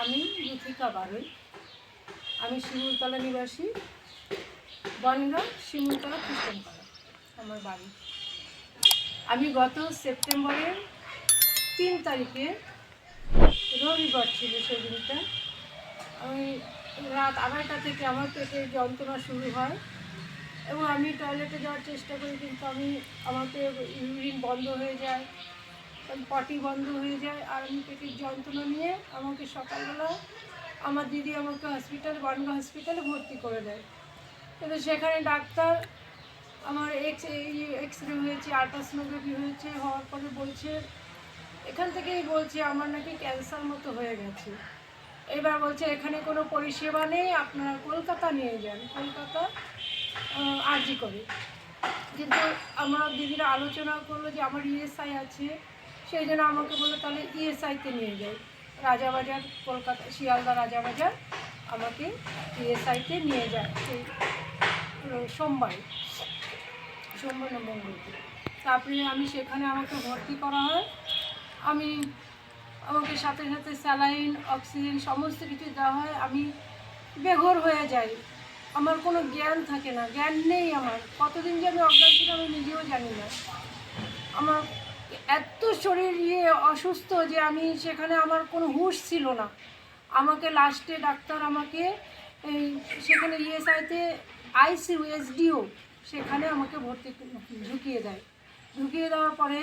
আমি লুথিকা বারুই। আমি শিমুলতলা নিবাসী। বনগাঁ, শিমুলতলা খ্রিস্টানপাড়া আমার বাড়ি। আমি গত সেপ্টেম্বরের তিন তারিখে রবিবার ছিল সেই দিনটা আমি রাত আড়াইটা থেকে আমার পেটে যন্ত্রণা শুরু হয় এবং আমি টয়লেটে যাওয়ার চেষ্টা করি, কিন্তু আমি আমাকে ইউরিন বন্ধ হয়ে যায়। পটি বন্ধ হয়ে যায় আর আমি পেটের যন্ত্রণা নিয়ে আমাকে সকালবেলা আমার দিদি আমাকে হসপিটাল বনগা হসপিটালে ভর্তি করে দেয়। কিন্তু সেখানে ডাক্তার আমার এক্স এক্স রে হয়েছে আল্ট্রাসোনোগ্রাফি হয়েছে, হওয়ার পরে বলছে, এখান থেকেই বলছে আমার নাকি ক্যান্সার মতো হয়ে গেছে। এবার বলছে, এখানে কোনো পরিষেবা নেই, আপনারা কলকাতা নিয়ে যান। কলকাতা আরজি করে। কিন্তু আমার দিদিরা আলোচনা করল যে আমার ইএসআই আছে সেই জন্য আমাকে বলল, তাহলে ইএসআইতে নিয়ে যাই রাজাবাজার, কলকাতা, শিয়ালদা রাজাবাজার আমাকে ইএসআইতে নিয়ে যায় সেই সোমবার সোমবার না মঙ্গলবার। তারপরে আমি সেখানে আমাকে ভর্তি করা হয়। আমি আমাকে সাথে সাথে স্যালাইন, অক্সিজেন সমস্ত কিছু দেওয়া হয়। আমি বেঘর হয়ে যাই। আমার কোনো জ্ঞান থাকে না, জ্ঞান নেই আমার। কতদিন যে আমি অজ্ঞান ছিলাম আমি নিজেও জানি না। আমার এত শরীর ইয়ে অসুস্থ যে আমি সেখানে আমার কোনো হুঁশ ছিল না। আমাকে লাস্টে ডাক্তার আমাকে এই সেখানে ইএসআইতে আইসিউ এসডিও সেখানে আমাকে ভর্তি ঢুকিয়ে দেয়। ঢুকিয়ে দেওয়ার পরে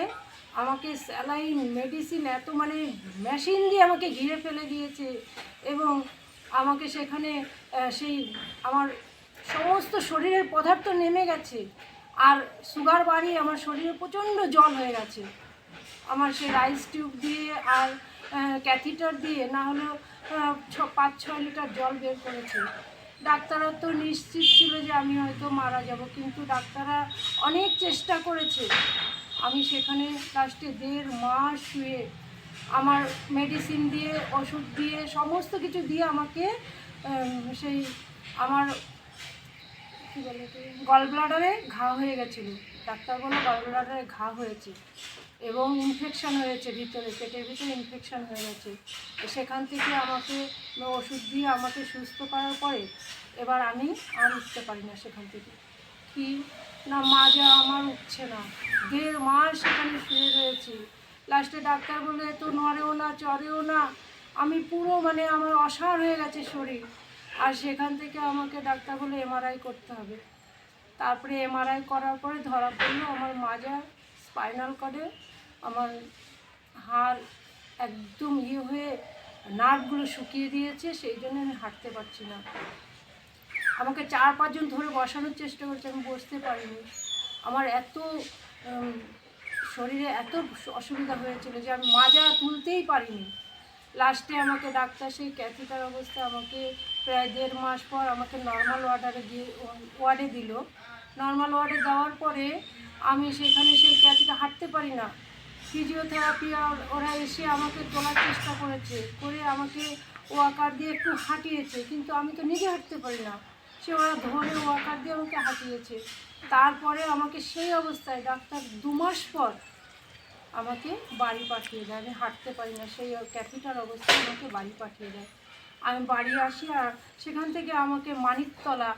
আমাকে স্যালাইন মেডিসিন এত মানে মেশিন দিয়ে আমাকে ঘিরে ফেলে দিয়েছে এবং আমাকে সেখানে সেই আমার সমস্ত শরীরের পদার্থ নেমে গেছে। আর সুগার বাড়ি আমার শরীরে প্রচণ্ড জল হয়ে গেছে। আমার সেই রাইস টিউব দিয়ে আর ক্যাথিটার দিয়ে, না হলেও ছ, পাঁচ, ছয় লিটার জল বের করেছে। ডাক্তাররা তো নিশ্চিত ছিল যে আমি হয়তো মারা যাব, কিন্তু ডাক্তাররা অনেক চেষ্টা করেছে। আমি সেখানে লাস্টে দেড় মাস শুয়ে আমার মেডিসিন দিয়ে, ওষুধ দিয়ে, সমস্ত কিছু দিয়ে আমাকে সেই আমার, কী বলে গল ব্লাডারে ঘা হয়ে গেছিল। ডাক্তার বলল গল ব্লাডারে ঘা হয়েছে এবং ইনফেকশন হয়েছে ভিতরে, পেটের ভিতরে ইনফেকশন হয়ে গেছে সেখান থেকে আমাকে ওষুধ দিয়ে আমাকে সুস্থ করার পরে এবার আমি আর উঠতে পারি না সেখান থেকে। কি? না মাজা আমার উঠছে না। দেড় মাস সেখানে শুয়ে রয়েছি। লাস্টে ডাক্তার বলে তো নড়েও না, চড়েও না। আমি পুরো মানে আমার অসাড় হয়ে গেছে শরীর। আর সেখান থেকে আমাকে ডাক্তার বলে এমআরআই করতে হবে। তারপরে এমআরআই করার পরে ধরা পড়ল আমার মাজা স্পাইনাল কর্ডে আমার হাড় একদম ইয়ে হয়ে নার্ভগুলো শুকিয়ে দিয়েছে, সেই জন্য আমি হাঁটতে পারছি না। আমাকে চার পাঁচজন ধরে বসানোর চেষ্টা করছে, আমি বসতে পারিনি। আমার এত শরীরে এত অসুবিধা হয়েছিল যে আমি মাজা তুলতেই পারিনি। লাস্টে আমাকে ডাক্তার সেই ক্যাথিটার অবস্থা আমাকে প্রায় দেড় মাস পর আমাকে নর্মাল ওয়ার্ডারে দিয়ে ওয়ার্ডে দিল। নর্মাল ওয়ার্ডে যাওয়ার পরে আমি সেখানে সেই ক্যাথিটা হাঁটতে পারি না। ফিজিওথেরাপি আর ওরা এসে আমাকে তোলার চেষ্টা করেছে, করে আমাকে ওয়াকার দিয়ে একটু হাঁটিয়েছে, কিন্তু আমি তো নিজে হাঁটতে পারি না। সে ওরা ধরে ওয়াকার দিয়ে আমাকে হাঁটিয়েছে। তারপরে আমাকে সেই অবস্থায় ডাক্তার দু মাস পর আমাকে বাড়ি পাঠিয়ে দেয়। আমি হাঁটতে পারি না, সেই ক্যাপিটাল অবস্থায় আমাকে বাড়ি পাঠিয়ে দেয়। আমি বাড়ি আসি আর সেখান থেকে আমাকে মানিকতলা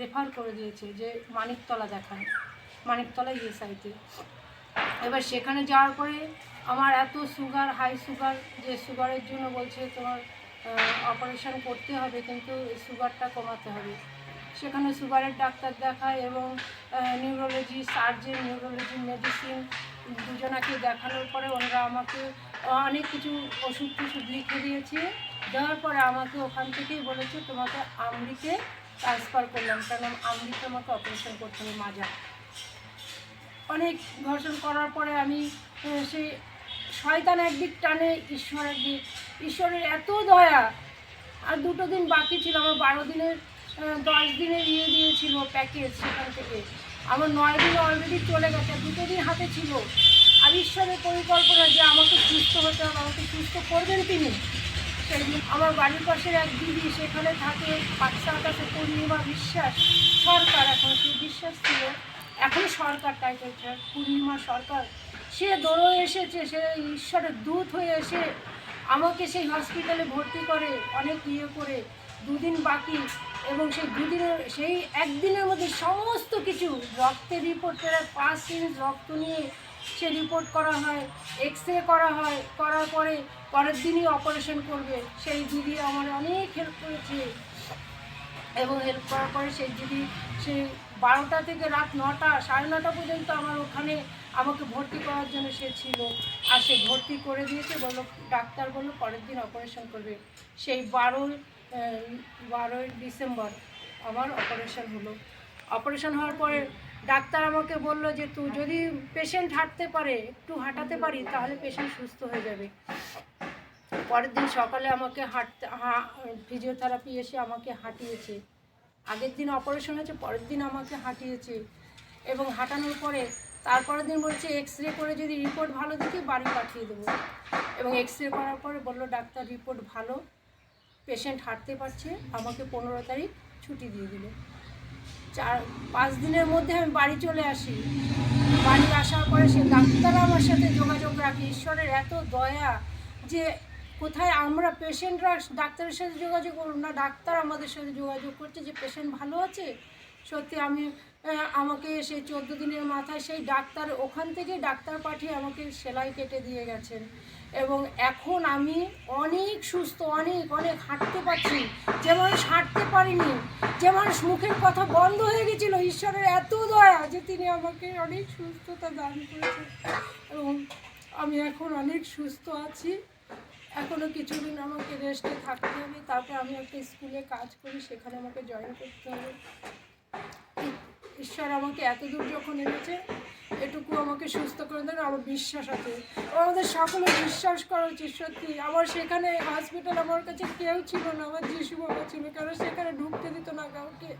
রেফার করে দিয়েছে যে মানিকতলা দেখান। মানিকতলা ইএসআইতে এবার সেখানে যাওয়ার পরে আমার এত সুগার হাই সুগার যে সুগারের জন্য বলছে তোমার অপারেশন করতে হবে কিন্তু সুগারটা কমাতে হবে। সেখানে সুগারের ডাক্তার দেখায় এবং নিউরোলজি সার্জেন নিউরোলজি মেডিসিন দুজনাকে দেখানোর পরে ওনারা আমাকে অনেক কিছু ওষুধ টষুধ লিখে দিয়েছে। দেওয়ার পরে আমাকে ওখান থেকেই বলেছে, তোমাকে আমরিকে ট্রান্সফার করলাম কারণ আমরিকে আমাকে অপারেশন করতে হবে মাজা অনেক ঘর্ষণ করার পরে আমি সেই শয়তান একদিক টানে, ঈশ্বর একদিক। ঈশ্বরের এত দয়া, আর দুটো দিন বাকি ছিল, আমার বারো দিনের দশ দিনের ইয়ে দিয়েছিল প্যাকেজ সেখান থেকে। আমার নয় দিন অলরেডি চলে গেছে, দুটো দিন হাতে ছিল। আর ঈশ্বরের পরিকল্পনা যে আমাকে সুস্থ হতে হবে, আমাকে সুস্থ করবেন তিনি আমার বাড়ির পাশের এক দিদি, সেখানে থাকে। বাচ্চার কাছে পূর্ণিমা বিশ্বাস সরকার এখন সেই বিশ্বাস ছিল। এখন সরকার টাইটেলটা পূর্ণিমা সরকার। সে দৌড়ে এসেছে, সে ঈশ্বরের দূত হয়ে এসে আমাকে সেই হসপিটালে ভর্তি করে, অনেক ইয়ে করে, দুদিন বাকি। এবং সেই দুদিনের সেই একদিনের মধ্যে সমস্ত কিছু, রক্তের রিপোর্ট প্রায় পাঁচ ইঞ্চ রক্ত নিয়ে সে রিপোর্ট করা হয় এক্স রে করা হয়, করার পরে পরের দিনই অপারেশন করবে। সেই দিদি আমার অনেক হেল্প করেছে। এবং হেল্প করার পরে সেই দিদি সেই বারোটা থেকে রাত নটা, সাড়ে নটা পর্যন্ত আমার ওখানে আমাকে ভর্তি করার জন্য সে ছিল। আর সে ভর্তি করে দিয়েছে, বলল, ডাক্তার বলল, পরের দিন অপারেশন করবে। সেই বারোই বারোই ডিসেম্বর আমার অপারেশন হলো। অপারেশন হওয়ার পরে ডাক্তার আমাকে বলল যে তুই যদি পেশেন্ট হাঁটতে পারে, একটু হাঁটাতে পারি, তাহলে পেশেন্ট সুস্থ হয়ে যাবে। পরের দিন সকালে আমাকে হাঁটতে ফিজিওথেরাপি এসে আমাকে হাঁটিয়েছে। আগের দিন অপারেশন হয়েছে, পরের দিন আমাকে হাঁটিয়েছে। এবং হাঁটানোর পরে তারপরের দিন বলছে এক্স রে করে যদি রিপোর্ট ভালো দেখি বাড়ি পাঠিয়ে দেবো। এবং এক্স রে করার পরে বলল, ডাক্তার রিপোর্ট ভালো পেশেন্ট হাঁটতে পারছে, আমাকে পনেরো তারিখ ছুটি দিয়ে দিল। চার, পাঁচ দিনের মধ্যে আমি বাড়ি চলে আসি। বাড়ি আসার পরে সে ডাক্তার আমার সাথে যোগাযোগ রাখে। ঈশ্বরের এত দয়া যে কোথায় আমরা পেশেন্টরা ডাক্তারের সাথে যোগাযোগ করুন না, ডাক্তার আমাদের সাথে যোগাযোগ করছে যে পেশেন্ট ভালো আছে? সত্যি আমি আমাকে সেই চোদ্দ দিনের মাথায় সেই ডাক্তার ওখান থেকে ডাক্তার পাঠিয়ে আমাকে সেলাই কেটে দিয়ে গেছেন। এবং এখন আমি অনেক সুস্থ, অনেক অনেক হাঁটতে পারছি। যেমন হাঁটতে পারিনি যেমন মুখের কথা বন্ধ হয়ে গেছিল, ঈশ্বরের এত দয়া যে তিনি আমাকে অনেক সুস্থতা দান করেছেন। এবং আমি এখন অনেক সুস্থ আছি। এখনও কিছুদিন আমাকে রেস্টে থাকতে হবে, তারপর আমি একটা স্কুলে কাজ করি, সেখানে আমাকে জয়েন করতে হবে। ঈশ্বর আমাকে এত দূর যখন এনেছে এটুকু আমাকে সুস্থ করে দেন, আমার বিশ্বাস আছে। আমাদের সকলে বিশ্বাস করা উচিত সত্যি। আমার সেখানে হসপিটাল আমার কাছে কেউ ছিল না, আমার যিশু বাবা ছিল, কারণ সেখানে ঢুকতে দিত না কাউকে।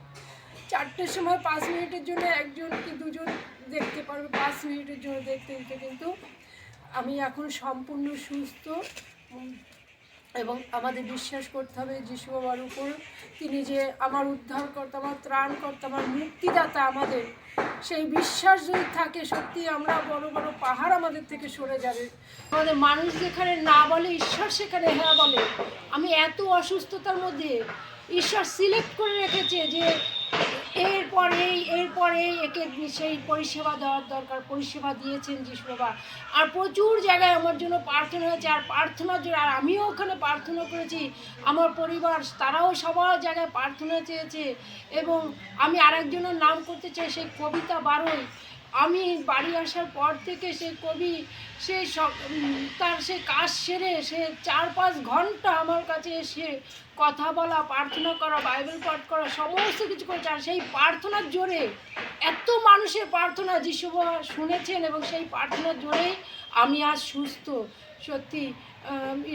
চারটের সময় পাঁচ মিনিটের জন্য একজন কি দুজন দেখতে পারবে, পাঁচ মিনিটের জন্য দেখতে দিত। কিন্তু আমি এখন সম্পূর্ণ সুস্থ। এবং আমাদের বিশ্বাস করতে হবে যিশু বাবার উপর। তিনি যে আমার উদ্ধারকর্তা, আমার ত্রাণকর্তা, আমার মুক্তিদাতা আমাদের, সেই বিশ্বাস যদি থাকে, সত্যি আমরা বড় বড় পাহাড় আমাদের থেকে সরে যাবে। আমাদের মানুষ যেখানে না বলে, ঈশ্বর সেখানে হ্যাঁ বলে। আমি এত অসুস্থতার মধ্যে ঈশ্বর সিলেক্ট করে রেখেছে যে এরপর এই এরপর এই একে সেই পরিষেবা দেওয়ার দরকার, পরিষেবা দিয়েছেন যিশু বাবা। আর প্রচুর জায়গায় আমার জন্য প্রার্থনা হয়েছে, আর প্রার্থনার জন্য, আর আমিও ওখানে প্রার্থনা করেছি। আমার পরিবার, তারাও সবার জায়গায় প্রার্থনা চেয়েছে। এবং আমি আরেকজনের নাম করতে চাই, সেই কবিতা বারোই আমি বাড়ি আসার পর থেকে সে কবি, সে তার সে কাজ সেরে সে চার পাঁচ ঘণ্টা আমার কাছে এসে কথা বলা, প্রার্থনা করা, বাইবেল পাঠ করা, সমস্ত কিছু করেছে। আর সেই প্রার্থনার জোরে এত মানুষের প্রার্থনা, যিশু শুনেছেন এবং সেই প্রার্থনার জোরেই আমি আজ সুস্থ। সত্যি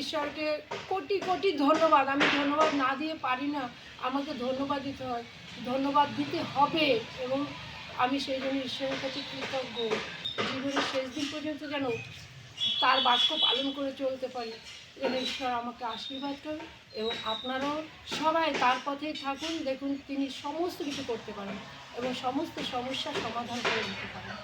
ঈশ্বরকে কোটি কোটি ধন্যবাদ। আমি ধন্যবাদ না দিয়ে পারি না। আমাকে ধন্যবাদ দিতে হয়। ধন্যবাদ দিতে হবে এবং আমি সেই জন্য ঈশ্বরের কাছে কৃতজ্ঞ। জীবনের শেষ দিন পর্যন্ত যেন তার বাক্য পালন করে চলতে পারি। যেন ঈশ্বর আমাকে আশীর্বাদ করুন এবং আপনারাও সবাই তার পথেই থাকুন। দেখুন, তিনি সমস্ত কিছু করতে পারেন এবং সমস্ত সমস্যার সমাধান করে দিতে পারেন।